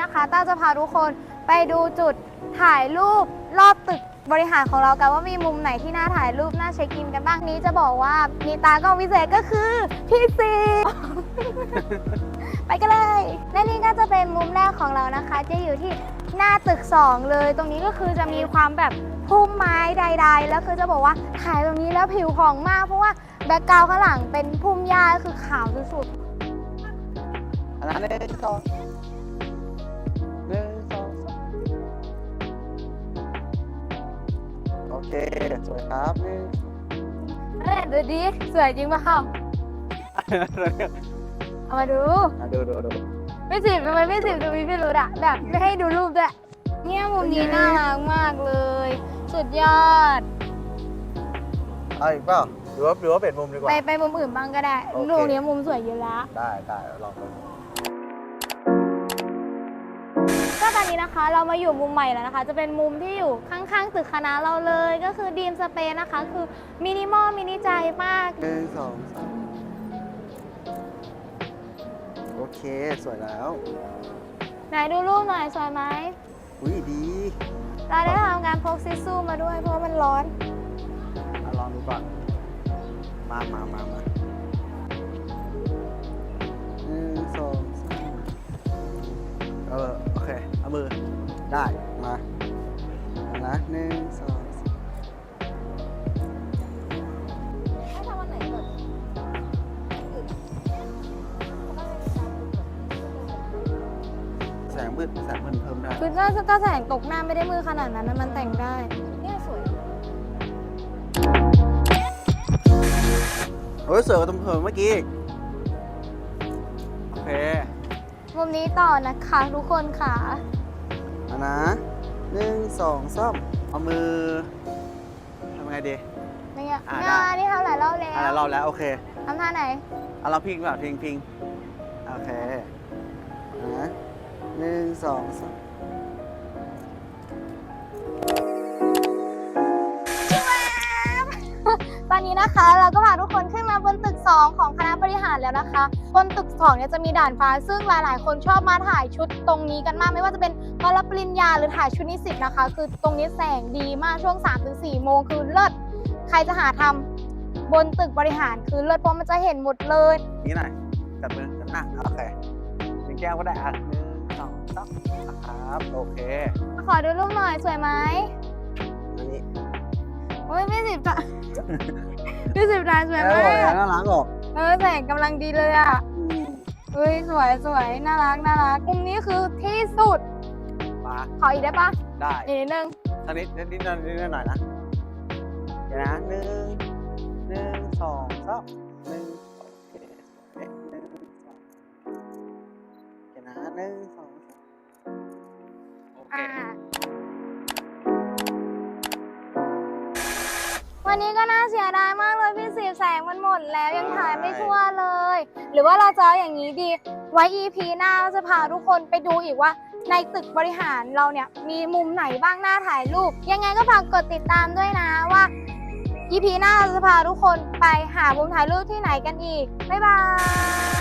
นะคะต้าจะพาทุกคนไปดูจุดถ่ายรูปรอบตึกบริหารของเรากันว่ามีมุมไหนที่น่าถ่ายรูปน่าเช็คอินกันบ้างนี้จะบอกว่ามีตากล้องพิเศษก็คือพี่ซีไปกันเลยและนี่ก็จะเป็นมุมแรกของเรานะคะ จะอยู่ที่หน้าตึก 2 เลย ตรงนี้ก็คือจะมีความแบบพุ่มไม้ใด ๆ แล้วคือจะบอกว่าถ่ายตรงนี้แล้วผิวของมาก เพราะว่าแบ็กกราวด์ข้างหลังเป็นพุ่มหญ้าก็คือขาวสุดๆอันนั้นหนึ่สอง เค สวยครับหนึ่งๆเอ้ยดูดิสวยจริงเปล่าเอามาดู อะดูดูดูไม่สิบทำไมไม่สิบดูมีพี่รู้อะแบบไม่ให้ดูรูปด้วยเนี่ยมุมนี้น่ารักมากเลย สุดยอด เอาอีกเปล่าหรือว่าหรือว่าเปลี่ยนมุมดีกว่า ไปไปมุมอื่นบ้างก็ได้โอเคดูเนี้ยมุมสวยอยู่แล้ว ได้ได้ลองดู อนนี้นะคะ เรามาอยู่มุมใหม่แล้วนะคะ จะเป็นมุมที่อยู่ข้างๆตึกคณะเราเลย ก็คือดีมสเปซนะคะ คือมินิมอลมินิใจมาก หนึ่งสองสามโอเค สวยแล้ว ไหนดูรูปหน่อยสวยไหม อุ้ยดีเราได้ทำการพกซิสซูมาด้วยเพราะว่ามันร้อน อะลองดูก่อน มามามามา ได้มาเอานะหนึ่งสองสามให้ทำวันไหนก่อนแสงมืดแสงมืดเพิ่มได้ คือถ้าถ้าแสงตกหน้าไม่ได้มือขนาดนั้นนะมันแต่งได้ เนี่ยสวย โอ้ยสวยกว่าตรงเพิ่มเมื่อกี้อีกโอเค มุมนี้ต่อนะคะทุกคนค่ะเอา นะหนึ่งสองสามเอามือทำไงดี นี่ไงอ่าเนี่ยได้ นี่เท่าไหร่รอบแล้อะวเราแล้ว โอเคทำท่าไหน เอาเราพิงแบบพิงพิงโอเคนะหนึ่งสองสามตอนนี้นะคะเราก็พาทุกคนขึ้นมาบนตึก 2 ของคณะ บริหารแล้วนะคะ บนตึก2เนี่ยจะมีด่านฟ้า ซึ่งหลาย ๆ คนชอบมาถ่ายชุดตรงนี้กันมาก ไม่ว่าจะเป็นตอนรับปริญญาหรือถ่ายชุดนิสิตนะคะ คือตรงนี้แสงดีมากช่วง 3-4 โมงคือเลิศใครจะหาทำบนตึกบริหารคือเลิศเพราะมันจะเห็นหมดเลย นี่หน่อยจับมืออะโอเคดึงแก้วก็ได้อะหนึ่งสองสามครับโอเค ขอดูรูปหน่อยสวยไหมอันนี้โอ้ยพี่สิบจะพี่สิบนายสวยแล้มาวเลยกน่ารักออก เออแสงกำลังดีเลยอะเฮ้ยสวยสวยน่ารักน่ารักมุมนี้คือที่สุด มาขออีกได้ปะได้อีกนิดนึงทันนิดนิดนิดนิดหน่อยนะ เดี๋ยวนะหนึ่งหนึ่งสองสามหนึ่ง วันนี้ก็น่าเสียดายมากเลยพี่สิบแสงมันหมดแล้วยังถ่ายไม่ทั่วเลย หรือว่าเราจะเอาอย่างนี้ดี ไว้ EP หน้าเราจะพาทุกคนไปดูอีกว่าในตึกบริหารเราเนี่ยมีมุมไหนบ้างหน้าถ่ายรูป ยังไงก็ฝากกดติดตามด้วยนะว่า EP หน้าเราจะพาทุกคนไปหามุมถ่ายรูปที่ไหนกันอีก บ๊ายบาย